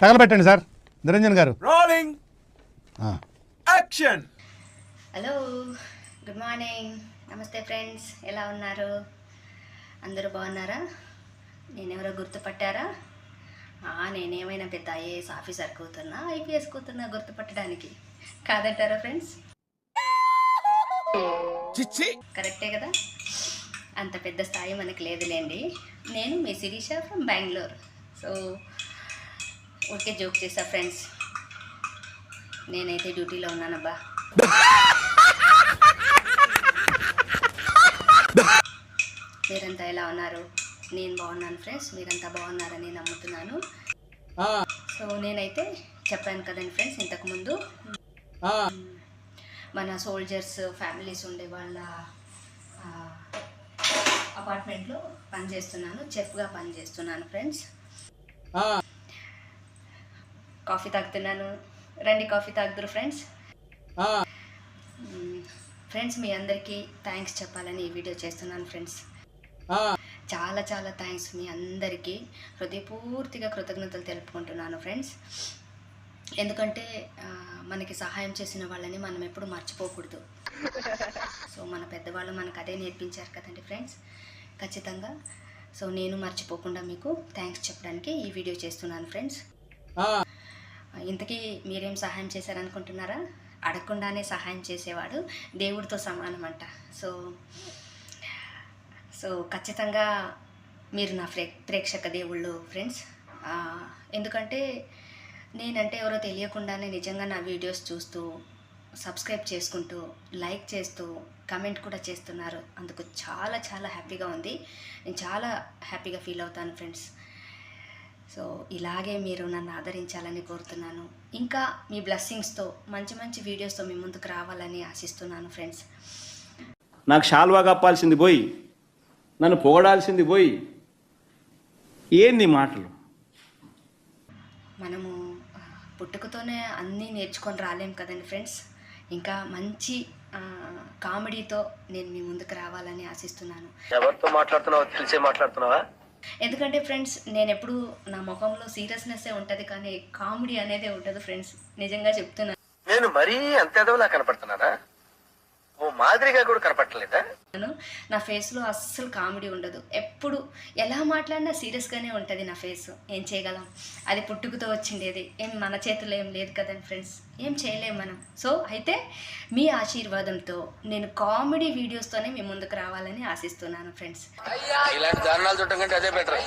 తగలబెట్టండి sir. Niranjan గారు. Rolling ఆ. Action hello good morning namaste friends ఎలా ఉన్నారు? అందరూ బాగున్నారా? నేనెవరో గుర్తుపట్టారా? ఆ, నేనేమైనా పెద్ద ఐఏఎస్ ఆఫీసర్ కూతున్నా ఐపీఎస్ కూతున్నా గుర్తుపట్టడానికి? కాదంటారా ఫ్రెండ్స్ కరెక్టే కదా? అంత పెద్ద స్థాయి మనకి లేదులేండి. నేను మీ శిరీష ఫ్రమ్ బెంగళూరు సో ఊరికే జోక్ చేసా ఫ్రెండ్స్ నేనైతే డ్యూటీలో ఉన్నానబ్బా. మీరంతా ఎలా ఉన్నారు? నేను బాగున్నాను ఫ్రెండ్స్ మీరంతా బాగున్నారని నమ్ముతున్నాను. సో నేనైతే చెప్పాను కదండి ఫ్రెండ్స్ ఇంతకుముందు. మన సోల్జర్స్ ఫ్యామిలీస్ ఉండే వాళ్ళ అపార్ట్మెంట్లో పనిచేస్తున్నాను చెఫ్గా పనిచేస్తున్నాను ఫ్రెండ్స్ కాఫీ తాగుతున్నాను. రండి కాఫీ తాగుతురు ఫ్రెండ్స్. ఫ్రెండ్స్ మీ అందరికీ థ్యాంక్స్ చెప్పాలని ఈ వీడియో చేస్తున్నాను ఫ్రెండ్స్. చాలా చాలా థ్యాంక్స్ మీ అందరికీ. హృదయపూర్తిగా కృతజ్ఞతలు తెలుపుకుంటున్నాను ఫ్రెండ్స్. ఎందుకంటే మనకి సహాయం చేసిన వాళ్ళని మనం ఎప్పుడు మర్చిపోకూడదు. సో మన పెద్దవాళ్ళు మనకు అదే నేర్పించారు కదండి ఫ్రెండ్స్. ఖచ్చితంగా. సో నేను మర్చిపోకుండా మీకు థ్యాంక్స్ చెప్పడానికి ఈ వీడియో చేస్తున్నాను ఫ్రెండ్స్. ఇంతకీ మీరేం సహాయం చేశారనుకుంటున్నారా? అడగకుండానే సహాయం చేసేవాడు దేవుడితో సమానం అంట సో సో ఖచ్చితంగా మీరు నా ప్రే ప్రేక్షక దేవుళ్ళు ఫ్రెండ్స్. ఎందుకంటే నేనంటే ఎవరో తెలియకుండానే నిజంగా నా వీడియోస్ చూస్తూ సబ్స్క్రైబ్ చేసుకుంటూ లైక్ చేస్తూ కమెంట్ కూడా చేస్తున్నారు. అందుకు చాలా చాలా హ్యాపీగా ఉంది. నేను చాలా హ్యాపీగా ఫీల్ అవుతాను ఫ్రెండ్స్. సో ఇలాగే మీరు నన్ను ఆదరించాలని కోరుతున్నాను. ఇంకా మీ బ్లెస్సింగ్స్తో మంచి మంచి వీడియోస్తో మీ ముందుకు రావాలని ఆశిస్తున్నాను ఫ్రెండ్స్. నాకు షాల్వా కప్పాల్సింది పోయి నన్ను పొగడాల్సింది పోయి ఏంది ఈ మాటలు? మనము పుట్టుకతోనే అన్నీ నేర్చుకొని రాలేం కదండి ఫ్రెండ్స్. ఇంకా మంచి కామెడీతో నేను మీ ముందుకు రావాలని ఆశిస్తున్నాను. ఎవరితో మాట్లాడుతున్నావో తెలిసే మాట్లాడుతున్నావా? ఎందుకంటే ఫ్రెండ్స్ నేను ఎప్పుడు నా ముఖంలో సీరియస్నెస్సే ఉంటుంది కానీ కామెడీ అనేది ఉంటుంది ఫ్రెండ్స్. నిజంగా చెప్తున్నాను. నేను మరీ అంత కనపడుతున్నారా మాదిరిగా కూడా కనపడలేదా నా ఫేస్లో అస్సలు కామెడీ ఉండదు. ఎప్పుడు ఎలా మాట్లాడినా సీరియస్గానే ఉంటుంది నా ఫేస్ ఏం చేయగలం? అది పుట్టుకతో వచ్చిండేది ఏం మన చేతుల్లో ఏం లేదు కదండి ఫ్రెండ్స్ ఏం చేయలేం మనం. సో అయితే మీ ఆశీర్వాదంతో నేను కామెడీ వీడియోస్తోనే మీ ముందుకు రావాలని ఆశిస్తున్నాను ఫ్రెండ్స్ ఇలాంటి దారుణాలు చూడటం కంటే అదే బెటర్